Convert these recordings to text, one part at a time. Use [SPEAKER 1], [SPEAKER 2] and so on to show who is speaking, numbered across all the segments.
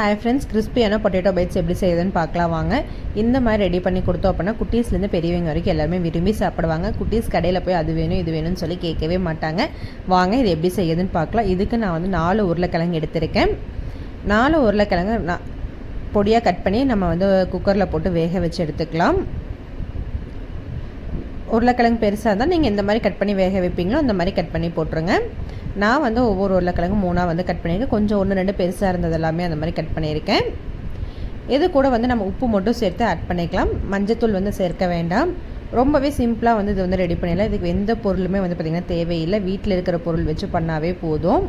[SPEAKER 1] Hi friends கிறிஸ்பியான potato bites எப்படி செய்யுதுன்னு பார்க்கலாம் வாங்க. இந்த மாதிரி ரெடி பண்ணி கொடுத்தோம் அப்படின்னா குட்டீஸ்லேருந்து பெரியவங்க வரைக்கும் எல்லாருமே விரும்பி சாப்பிடுவாங்க. குட்டீஸ் கடையில் போய் அது வேணும் இது வேணும்னு சொல்லி கேட்கவே மாட்டாங்க. வாங்க இது எப்படி செய்யுதுன்னு பார்க்கலாம். இதுக்கு நான் வந்து நாலு உருளைக்கிழங்கு எடுத்திருக்கேன். நாலு உருளைக்கிழங்கு நான் பொடியாக கட் பண்ணி நம்ம வந்து குக்கரில் போட்டு வேக வச்சு எடுத்துக்கலாம். உருளைக்கிழங்கு பெருசாக இருந்தால் நீங்கள் எந்த மாதிரி கட் பண்ணி வேக வைப்பீங்களோ அந்த மாதிரி கட் பண்ணி போட்டுருங்க. நான் வந்து ஒவ்வொரு உருளைக்கிழங்கும் மூணாக வந்து கட் பண்ணியிருக்கேன் கொஞ்சம் ஒன்று ரெண்டு பெருசாக இருந்தது எல்லாமே அந்த மாதிரி கட் பண்ணியிருக்கேன். இது கூட வந்து நம்ம உப்பு மட்டும் சேர்த்து ஆட் பண்ணிக்கலாம். மஞ்சத்தூள் வந்து சேர்க்க வேண்டாம். ரொம்பவே சிம்பிளாக வந்து இது வந்து ரெடி பண்ணிடலாம். இதுக்கு எந்த பொருளுமே வந்து பார்த்திங்கன்னா தேவையில்லை. வீட்டில் இருக்கிற பொருள் வச்சு பண்ணாவே போதும்.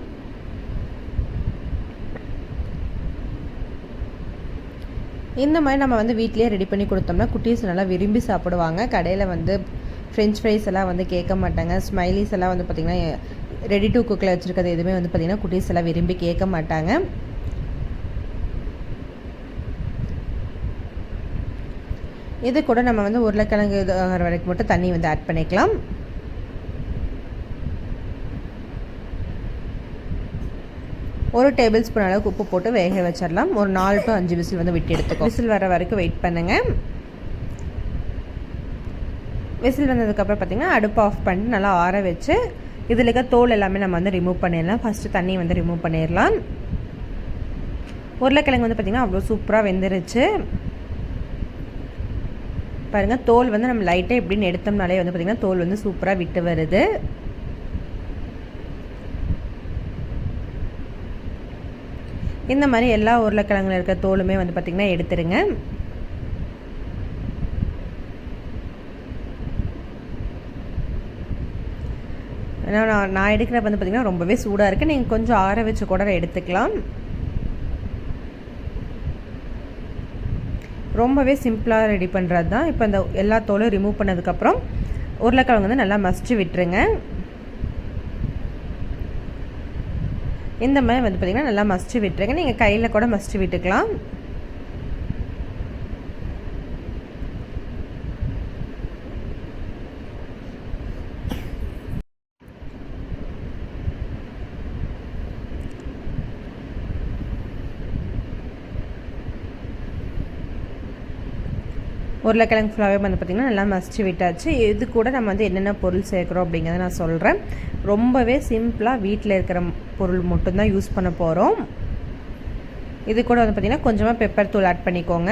[SPEAKER 1] இந்த மாதிரி நம்ம வந்து வீட்லேயே ரெடி பண்ணி கொடுத்தோம்னா குட்டீஸ் நல்லா விரும்பி சாப்பிடுவாங்க. கடையில் வந்து ஃப்ரெஞ்ச் ஃப்ரைஸ் எல்லாம் வந்து கேட்க மாட்டாங்க. ஸ்மைலிஸ் எல்லாம் வந்து பார்த்திங்கன்னா ரெடி டு குக்கில் வச்சுருக்கிறது எதுவுமே வந்து பார்த்திங்கன்னா குட்டீஸ் எல்லாம் விரும்பி கேட்க மாட்டாங்க. இது கூட நம்ம வந்து உருளைக்கிழங்கு ஆகிற வரைக்கும் மட்டும் தண்ணி வந்து ஆட் பண்ணிக்கலாம். ஒரு டேபிள் ஸ்பூன் அளவுக்கு உப்பு போட்டு வேக வச்சிடலாம். ஒரு நாலு டு அஞ்சு விசில் வந்து விட்டு எடுத்துக்கோ. விசில் வர வரைக்கும் வெயிட் பண்ணுங்கள் விசில் வந்ததுக்கப்புறம் பார்த்திங்கன்னா அடுப்பு ஆஃப் பண்ணிட்டு நல்லா ஆற வச்சு இதில் இருக்க தோல் எல்லாமே நம்ம வந்து ரிமூவ் பண்ணிடலாம். ஃபஸ்ட்டு தண்ணி வந்து ரிமூவ் பண்ணிடலாம். உருளைக்கிழங்கு வந்து பார்த்திங்கன்னா அவ்வளோ சூப்பராக வெந்துருச்சு. பாருங்கள் தோல் வந்து நம்ம லைட்டாக எப்படின்னு எடுத்தோம்னாலே வந்து பார்த்திங்கன்னா தோல் வந்து சூப்பராக விட்டு வருது. இந்த மாதிரி எல்லா உருளைக்கிழங்குல இருக்க தோலுமே வந்து பார்த்திங்கன்னா எடுத்துருங்க. ஏன்னா நான் நான் எடுக்கிறப்ப வந்து பார்த்திங்கன்னா ரொம்பவே சூடாக இருக்குது நீங்கள் கொஞ்சம் ஆற வச்சு கூட எடுத்துக்கலாம். ரொம்பவே சிம்பிளாக ரெடி பண்ணுறது தான் இப்போ இந்த எல்லா தோலும் ரிமூவ் பண்ணதுக்கப்புறம் உருளைக்கிழங்கு வந்து நல்லா மசிச்சு விட்டுருங்க. இந்த மாதிரி வந்து பார்த்திங்கன்னா நல்லா மசிச்சு விட்டுருங்க. நீங்கள் கையில் கூட மசிச்சு விட்டுக்கலாம். உருளைக்கிழங்கு ஃபுல்லாகவே வந்து பார்த்திங்கன்னா நல்லா மசிச்சு விட்டாச்சு. இது கூட நம்ம வந்து என்னென்ன பொருள் சேர்க்குறோம் அப்படிங்கிறத நான் சொல்கிறேன் ரொம்பவே சிம்பிளாக வீட்டில் இருக்கிற பொருள் மட்டும்தான் யூஸ் பண்ண போகிறோம் இது கூட வந்து பார்த்திங்கன்னா கொஞ்சமாக பெப்பர் தூள் ஆட் பண்ணிக்கோங்க.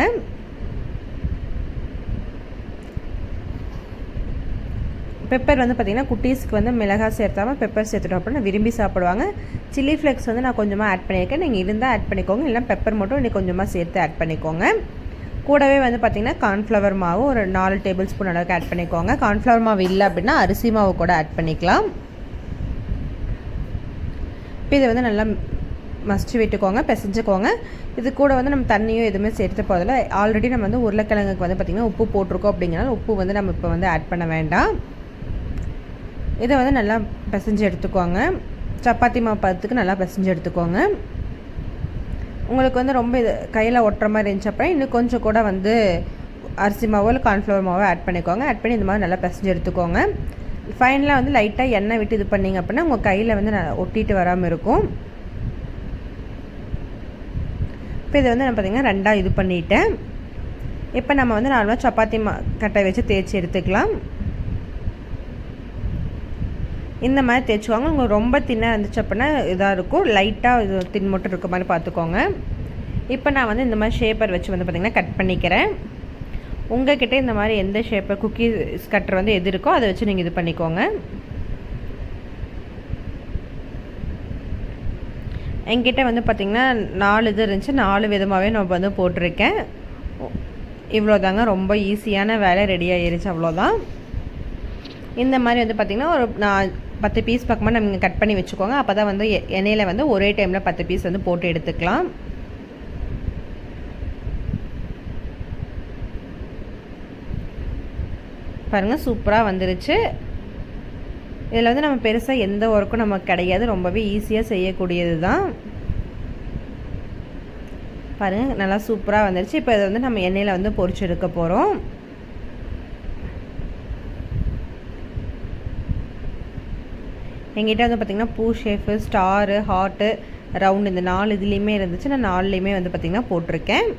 [SPEAKER 1] பெப்பர் வந்து பார்த்திங்கன்னா குட்டீஸ்க்கு வந்து மிளகாய் சேர்த்தாமல் பெப்பர் சேர்த்துட்டோம் அப்படின்னா விரும்பி சாப்பிடுவாங்க. சில்லி ஃப்ளேக்ஸ் வந்து நான் கொஞ்சமாக ஆட் பண்ணியிருக்கேன். நீங்கள் இருந்தால் ஆட் பண்ணிக்கோங்க. இல்லைனா பெப்பர் மட்டும் நீங்கள் கொஞ்சமாக சேர்த்து ஆட் பண்ணிக்கோங்க. கூடவே வந்து பார்த்திங்கன்னா கார்ன்ஃப்ளவர் மாவு ஒரு நாலு டேபிள் ஸ்பூன் அளவுக்கு ஆட் பண்ணிக்கோங்க. கார்ன்ஃப்ளவர் மாவு இல்லை அப்படின்னா அரிசி மாவு கூட ஆட் பண்ணிக்கலாம். இப்போ இதை வந்து நல்லா மசிச்சு விட்டுக்கோங்க பிசைஞ்சுக்கோங்க. இது கூட வந்து நம்ம தண்ணியும் எதுவுமே சேர்த்து போதில் ஆல்ரெடி நம்ம வந்து உருளைக்கிழங்குக்கு வந்து பார்த்திங்கன்னா உப்பு போட்டிருக்கோம் அப்படிங்கிறனால உப்பு வந்து நம்ம இப்போ வந்து ஆட் பண்ண வேண்டாம். இதை வந்து நல்லா பிசைஞ்சு எடுத்துக்கோங்க. சப்பாத்தி மாவு பதத்துக்கு நல்லா பிசைஞ்சு எடுத்துக்கோங்க. உங்களுக்கு வந்து ரொம்ப இது கையில் ஒட்டுற மாதிரி இருந்துச்சு அப்புறம் இன்னும் கொஞ்சம் கூட வந்து அரிசி மாவோ இல்லை கார்ன்ஃப்ளவர் மாவோ ஆட் பண்ணிக்கோங்க. ஆட் பண்ணி இந்த மாதிரி நல்லா பிசைஞ்சு எடுத்துக்கோங்க. ஃபைனலாக வந்து லைட்டாக எண்ணெய் விட்டு இது பண்ணிங்க அப்படின்னா உங்கள் கையில் வந்து ஒட்டிட்டு வராமல் இருக்கும். இப்போ இதை வந்து நான் பார்த்திங்கன்னா ரெண்டாக இது பண்ணிவிட்டேன் இப்போ நம்ம வந்து நார்மலாக சப்பாத்தி மா கட்டை வச்சு தேய்ச்சி எடுத்துக்கலாம். இந்த மாதிரி தேய்ச்சிக்கோங்க உங்களுக்கு ரொம்ப தின்னாக இருந்துச்சு அப்படின்னா இதாக இருக்கும். லைட்டாக இது தின் மட்டும் இருக்க மாதிரி பார்த்துக்கோங்க. இப்போ நான் வந்து இந்த மாதிரி ஷேப்பர் வச்சு வந்து பார்த்திங்கன்னா கட் பண்ணிக்கிறேன். உங்கள்கிட்ட இந்த மாதிரி எந்த ஷேப்பர் குக்கீஸ் கட்டர் வந்து எது இருக்கோ அதை வச்சு நீங்கள் இது பண்ணிக்கோங்க. என்கிட்ட வந்து பார்த்திங்கன்னா நாலு இது இருந்துச்சு. நாலு விதமாகவே நான் வந்து போட்டிருக்கேன். இவ்வளோதாங்க ரொம்ப ஈஸியான வேலை ரெடி ஆகிருச்சு அவ்வளோதான் இந்த மாதிரி வந்து பார்த்திங்கன்னா ஒரு நான் பத்து பீஸ் பக்கமாக நம்ம கட் பண்ணி வச்சுக்கோங்க. அப்போ தான் வந்து எண்ணெயில் வந்து ஒரே டைமில் பத்து பீஸ் வந்து போட்டு எடுத்துக்கலாம். பாருங்கள் சூப்பராக வந்துருச்சு. இதில் வந்து நம்ம பெருசாக எந்த ஒர்க்கும் நமக்கு கிடையாது. ரொம்பவே ஈஸியாக செய்யக்கூடியது தான் பாருங்கள் நல்லா சூப்பராக வந்துருச்சு. இப்போ இதை வந்து நம்ம எண்ணெயில் வந்து பொறிச்சு எடுக்க போகிறோம் எங்கிட்ட வந்து பார்த்திங்கன்னா பூ ஷேஃபு ஸ்டாரு ஹார்ட்டு ரவுண்டு இந்த நாலு இதுலேயுமே இருந்துச்சு. நான் நாலுலேயுமே வந்து பார்த்திங்கன்னா போட்டிருக்கேன்.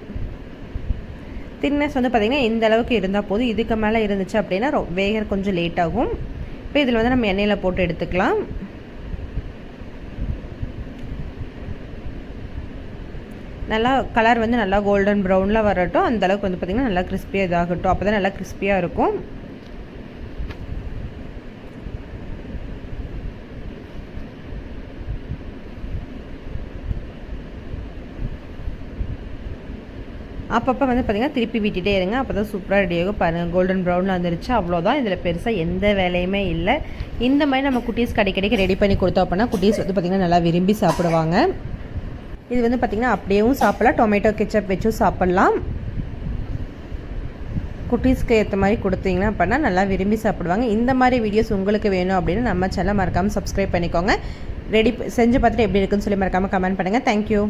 [SPEAKER 1] திக்னஸ் வந்து பார்த்திங்கன்னா இந்த அளவுக்கு இருந்தால் போதும். இதுக்கு மேலே இருந்துச்சு அப்படின்னா ரொ வேக கொஞ்சம் லேட் ஆகும். இப்போ இதில் வந்து நம்ம எண்ணெயில் போட்டு எடுத்துக்கலாம். நல்லா கலர் வந்து நல்லா கோல்டன் ப்ரௌனில் வரட்டும். அந்த அளவுக்கு வந்து பார்த்திங்கன்னா நல்லா கிறிஸ்பியாக இதாகட்டும். அப்போ தான் நல்லா கிறிஸ்பியாக இருக்கும். அப்பப்போ வந்து பார்த்திங்கன்னா திருப்பி விட்டுட்டே இருங்க. அப்போ தான் சூப்பராக ரெடி ஆகும். பாருங்கள் கோல்டன் ப்ரௌன் வந்துருச்சு. அவ்வளோதான் இதில் பெருசாக எந்த வேலையுமே இல்லை. இந்த மாதிரி நம்ம குட்டீஸ் கடைக்கடைக்கு ரெடி பண்ணி கொடுத்தோம் அப்படின்னா குட்டீஸ் வந்து பார்த்திங்கன்னா நல்லா விரும்பி சாப்பிடுவாங்க. இது வந்து பார்த்திங்கன்னா அப்படியேவும் சாப்பிட்லாம். டொமேட்டோ கெச்சப் வச்சும் சாப்பிட்லாம். குட்டீஸ்க்கு ஏற்ற மாதிரி கொடுத்தீங்கன்னா அப்படின்னா நல்லா விரும்பி சாப்பிடுவாங்க. இந்த மாதிரி வீடியோஸ் உங்களுக்கு வேணும் அப்படின்னு நம்ம சேனல் மறக்காமல் சப்ஸ்கிரைப் பண்ணிக்கோங்க. ரெடி செஞ்சு பார்த்துட்டு எப்படி இருக்குன்னு சொல்லி மறக்காமல் கமெண்ட் பண்ணுங்கள் தேங்க்யூ